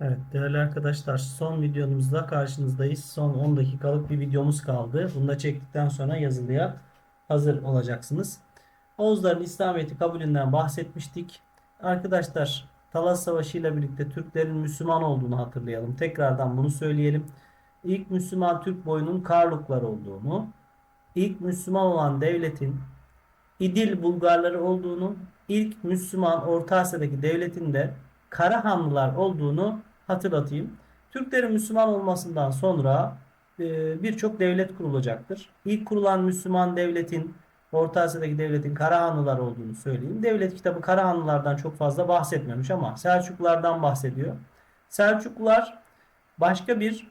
Evet değerli arkadaşlar son videomuzda karşınızdayız. Son 10 dakikalık bir videomuz kaldı. Bunu da çektikten sonra yazılıya hazır olacaksınız. Oğuzların İslamiyet'i kabulünden bahsetmiştik. Arkadaşlar Talas Savaşı ile birlikte Türklerin Müslüman olduğunu hatırlayalım. Tekrardan bunu söyleyelim. İlk Müslüman Türk boyunun Karluklar olduğunu, ilk Müslüman olan devletin İdil Bulgarları olduğunu, ilk Müslüman Orta Asya'daki devletin de Karahanlılar olduğunu hatırlatayım. Türklerin Müslüman olmasından sonra e, birçok devlet kurulacaktır. İlk kurulan Müslüman devletin Orta Asya'daki devletin Karahanlılar olduğunu söyleyeyim. Devlet kitabı Karahanlılardan çok fazla bahsetmemiş ama Selçuklulardan bahsediyor. Selçuklular başka bir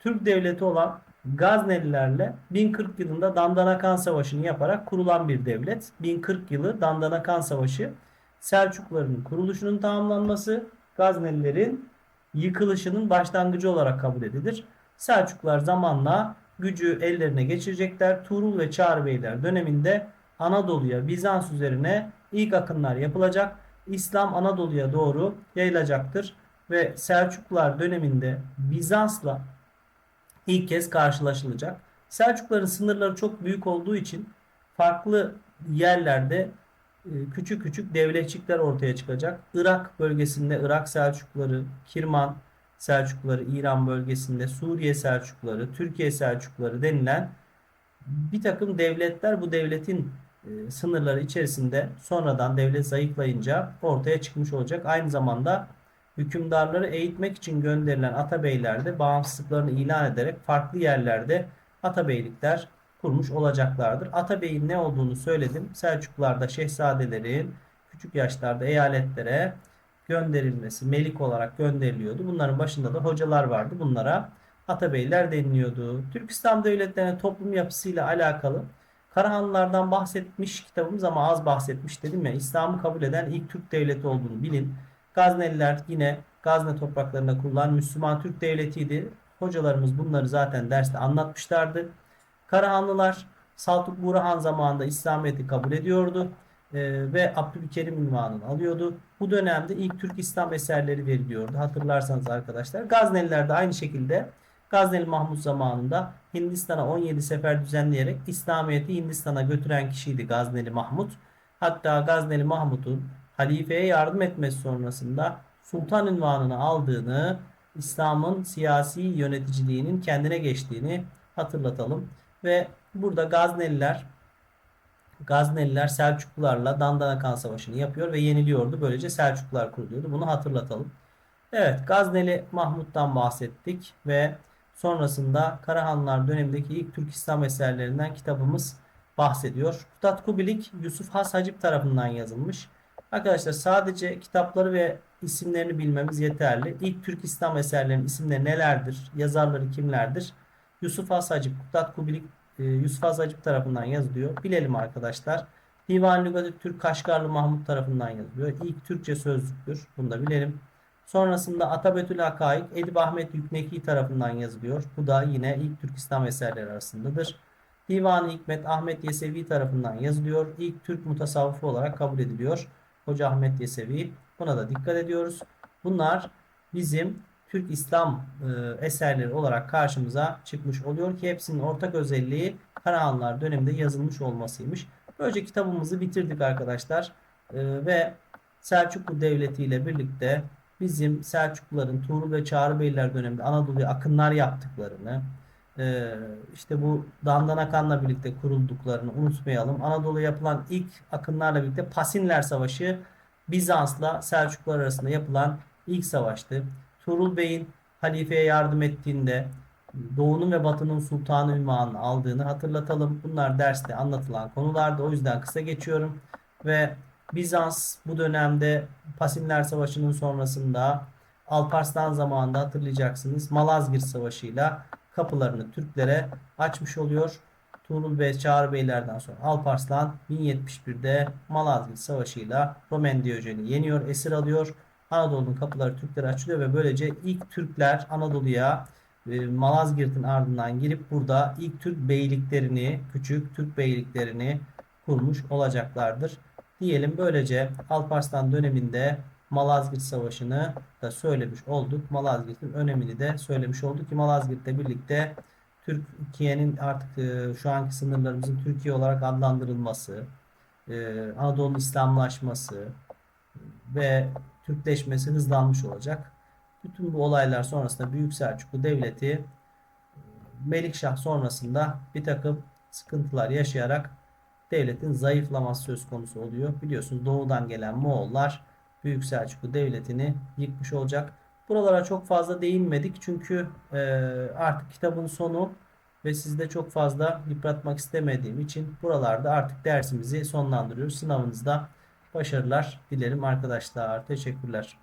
Türk devleti olan Gaznelilerle 1040 yılında Dandanakan Savaşı'nı yaparak kurulan bir devlet. 1040 yılı Dandanakan Savaşı Selçukluların kuruluşunun tamamlanması Gaznelilerin yıkılışının başlangıcı olarak kabul edilir. Selçuklular zamanla gücü ellerine geçirecekler. Tuğrul ve Çağrı Beyler döneminde Anadolu'ya Bizans üzerine ilk akınlar yapılacak. İslam Anadolu'ya doğru yayılacaktır ve Selçuklular döneminde Bizans'la ilk kez karşılaşılacak. Selçukluların sınırları çok büyük olduğu için farklı yerlerde küçük küçük devletçikler ortaya çıkacak. Irak bölgesinde Irak Selçukluları, Kirman Selçukluları, İran bölgesinde Suriye Selçukluları, Türkiye Selçukluları denilen bir takım devletler bu devletin e, sınırları içerisinde sonradan devlet zayıflayınca ortaya çıkmış olacak. Aynı zamanda hükümdarları eğitmek için gönderilen atabeyler de bağımsızlıklarını ilan ederek farklı yerlerde atabeylikler kurmuş olacaklardır. Atabeyin ne olduğunu söyledim. Selçuklularda şehzadelerin küçük yaşlarda eyaletlere gönderilmesi, melik olarak gönderiliyordu. Bunların başında da hocalar vardı. Bunlara atabeyler deniliyordu. Türk İslam devletlerinin toplum yapısıyla alakalı Karahanlılardan bahsetmiş kitabımız ama az bahsetmiş dedim ya. İslam'ı kabul eden ilk Türk devleti olduğunu bilin. Gazneliler yine Gazne topraklarında kurulan Müslüman Türk devletiydi. Hocalarımız bunları zaten derste anlatmışlardı. Karahanlılar Saltuk Burhan zamanında İslamiyet'i kabul ediyordu e, ve Abdülkerim ünvanını alıyordu. Bu dönemde ilk Türk İslam eserleri veriliyordu. Hatırlarsanız arkadaşlar. Gazneliler de aynı şekilde Gazneli Mahmut zamanında Hindistan'a 17 sefer düzenleyerek İslamiyet'i Hindistan'a götüren kişiydi Gazneli Mahmut. Hatta Gazneli Mahmut'un halifeye yardım etmesi sonrasında sultan ünvanını aldığını, İslam'ın siyasi yöneticiliğinin kendine geçtiğini hatırlatalım. Ve burada Gazneliler Gazneliler Selçuklularla Dandanakan Savaşı'nı yapıyor ve yeniliyordu. Böylece Selçuklular kuruluyordu. Bunu hatırlatalım. Evet Gazneli Mahmut'tan bahsettik ve sonrasında Karahanlılar dönemindeki ilk Türk İslam eserlerinden kitabımız bahsediyor. Kutat Kubilik Yusuf Has Hacip tarafından yazılmış. Arkadaşlar sadece kitapları ve isimlerini bilmemiz yeterli. İlk Türk İslam eserlerinin isimleri nelerdir? Yazarları kimlerdir? Yusuf Has Hacip, Kutat Kubilik e, Yusuf Has Hacip tarafından yazılıyor. Bilelim arkadaşlar. Divan Lügatü Türk Kaşgarlı Mahmut tarafından yazılıyor. İlk Türkçe sözlüktür. Bunu da bilelim. Sonrasında Atabetül Hakaik Edip Ahmet Yükneki tarafından yazılıyor. Bu da yine ilk Türk İslam eserleri arasındadır. Divan-ı Hikmet Ahmet Yesevi tarafından yazılıyor. İlk Türk mutasavvıfı olarak kabul ediliyor. Hoca Ahmet Yesevi. Buna da dikkat ediyoruz. Bunlar bizim Türk İslam e, eserleri olarak karşımıza çıkmış oluyor ki hepsinin ortak özelliği Karahanlılar döneminde yazılmış olmasıymış. Böylece kitabımızı bitirdik arkadaşlar. E, ve Selçuklu Devleti ile birlikte bizim Selçukluların Tuğrul ve Çağrı Beyler döneminde Anadolu'ya akınlar yaptıklarını, e, işte bu Dandanakan'la birlikte kurulduklarını unutmayalım. Anadolu'ya yapılan ilk akınlarla birlikte Pasinler Savaşı Bizans'la Selçuklular arasında yapılan ilk savaştı. Tuğrul Bey'in halifeye yardım ettiğinde Doğu'nun ve Batı'nın sultanı ünvanını aldığını hatırlatalım. Bunlar derste anlatılan konulardı. O yüzden kısa geçiyorum. Ve Bizans bu dönemde Pasinler Savaşı'nın sonrasında Alparslan zamanında hatırlayacaksınız Malazgirt Savaşı'yla kapılarını Türklere açmış oluyor. Tuğrul Bey, Çağrı Beylerden sonra Alparslan 1071'de Malazgirt Savaşı'yla Romen Diyojen'i yeniyor, esir alıyor. Anadolu'nun kapıları Türklere açılıyor ve böylece ilk Türkler Anadolu'ya e, Malazgirt'in ardından girip burada ilk Türk beyliklerini, küçük Türk beyliklerini kurmuş olacaklardır. Diyelim böylece Alparslan döneminde Malazgirt Savaşı'nı da söylemiş olduk. Malazgirt'in önemini de söylemiş olduk ki Malazgirt'le birlikte Türkiye'nin artık e, şu anki sınırlarımızın Türkiye olarak adlandırılması, e, Anadolu'nun İslamlaşması ve Türkleşmesi hızlanmış olacak. Bütün bu olaylar sonrasında Büyük Selçuklu Devleti Melikşah sonrasında bir takım sıkıntılar yaşayarak devletin zayıflaması söz konusu oluyor. Biliyorsunuz doğudan gelen Moğollar Büyük Selçuklu Devleti'ni yıkmış olacak. Buralara çok fazla değinmedik çünkü e, artık kitabın sonu ve sizde çok fazla yıpratmak istemediğim için buralarda artık dersimizi sonlandırıyoruz. Sınavınızda başarılar dilerim arkadaşlar. Teşekkürler.